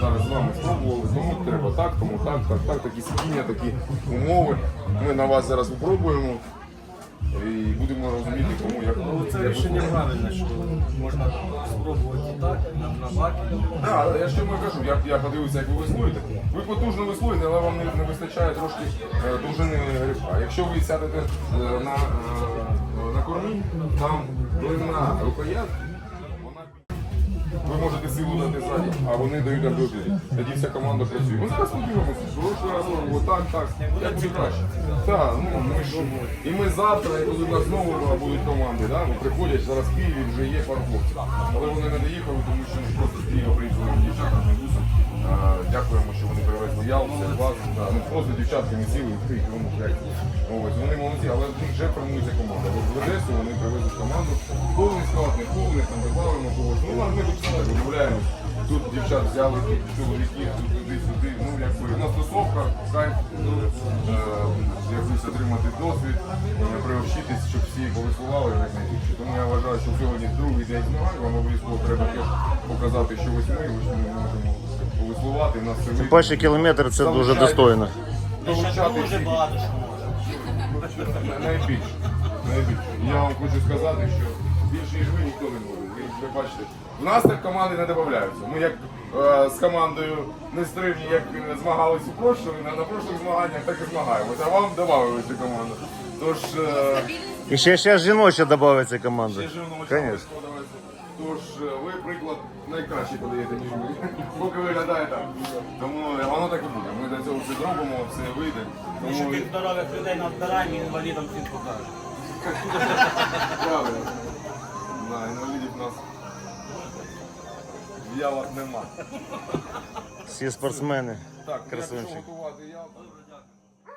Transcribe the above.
зараз з вами спробували. Тому треба так, тому так, так, так, такі сидіння, такі умови. Ми на вас зараз випробуємо і будемо розуміти, кому як. Ну, це рішення правильне, що можна спробувати і так, на, на бакі. Так, але я що ми кажу, я, я подивився, як ви веслуєте. Ви потужно веслуєте, але вам не, не вистачає трошки е, довжини грибка. Якщо ви сядете е, на, е, на кормі, там длина рукоятки, вона ви можете силу дати ззаді, а вони дають ардові. Тоді вся команда працює. Ми зараз подивимося, прошлий раз робимо так, так, як буде краще. Так, ну ми ж і ми завтра, коли в нас знову будуть команди, да, ну, приходять зараз в Києві вже є пару хлопців. Але вони не доїхали, тому що ну, просто з Києва приїхали дівчата на бусом. Дякуємо, що вони привезли ял, все вас. Да. Ну, просто дівчатки не сіли в три кілометри. Ось, вони молодці, але вже формується команда. От в Одесу вони привезуть команду. Повний склад, не повний, там добавимо когось. Ну, ладно, ми тут все домовляємось. Тут дівчат взяли, тут чоловіки, тут туди-сюди. Ну, якби у нас тусовка, кайф, ну, е, отримати досвід, е, приобщитись, щоб всі повеслували найбільше. Тому я вважаю, що сьогодні другий день змагань, вам обов'язково треба теж показати, що ось ми, ось ми можемо повеслувати, в нас все вийде. Перший кілометр це дуже достойно. Долучати Дуже всіх. багато що може. Найбільше. Найбільше. Я вам хочу сказати, що більше ви не бачите. В нас так команди не додаються. Ми як е, з командою нестримні, як е, змагались у прошлому, на, на прошлих змаганнях, так і змагаємося. А вам додавалися команду. Тож е, І ще ще жіноча додається команда. ще живемо Конечно. Тож е, ви приклад найкращий подаєте, ніж ми. Поки виглядає так. Тому е, воно так і буде. Ми до цього все зробимо, все вийде. Тому тих здорових людей надбираємо і інвалідам всім покажемо. Правильно. Ялах нема. Всі спортсмени. Так, Красунчик. пішов готувати ял.